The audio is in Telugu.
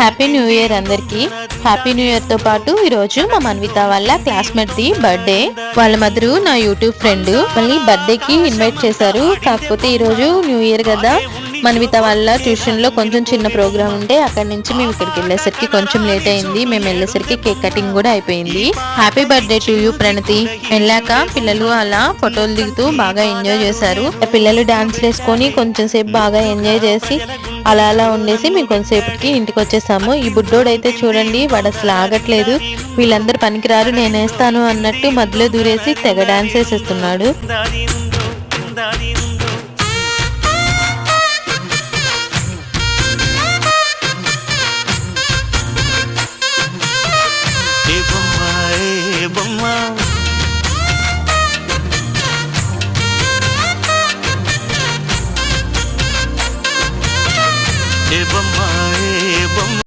హ్యాపీ న్యూ ఇయర్ అందరికీ. హ్యాపీ న్యూ ఇయర్తో పాటు ఈరోజు మా మన్విత వాళ్ళ క్లాస్మేట్ ది బర్త్డే. వాళ్ళ మదరు నా యూట్యూబ్ ఫ్రెండ్. మళ్ళీ బర్త్డే కి ఇన్వైట్ చేశారు. కాకపోతే ఈరోజు న్యూ ఇయర్ కదా. మన్విత వాళ్ళ ట్యూషన్లో కొంచెం చిన్న ప్రోగ్రామ్ ఉంటే అక్కడి నుంచి మేము ఇక్కడికి వెళ్ళేసరికి కొంచెం లేట్ అయింది. మేము వెళ్ళేసరికి కేక్ కటింగ్ కూడా అయిపోయింది. Happy birthday to you Pranathi. వెళ్ళాక పిల్లలు అలా ఫోటోలు దిగుతూ బాగా ఎంజాయ్ చేశారు. పిల్లలు డాన్స్ వేసుకొని కొంచెం సేపు బాగా ఎంజాయ్ చేసి అలా అలా ఉండేసి మేము కొంతసేపటికి ఇంటికి వచ్చేసాము. ఈ బుడ్డోడు అయితే చూడండి వాడు అసలు ఆగట్లేదు. వీళ్ళందరూ పనికిరారు నేనేస్తాను అన్నట్టు మధ్యలో దూరేసి తెగ డాన్స్ వేసేస్తున్నాడు. ఏ బొమ్మాయే బొమ్మ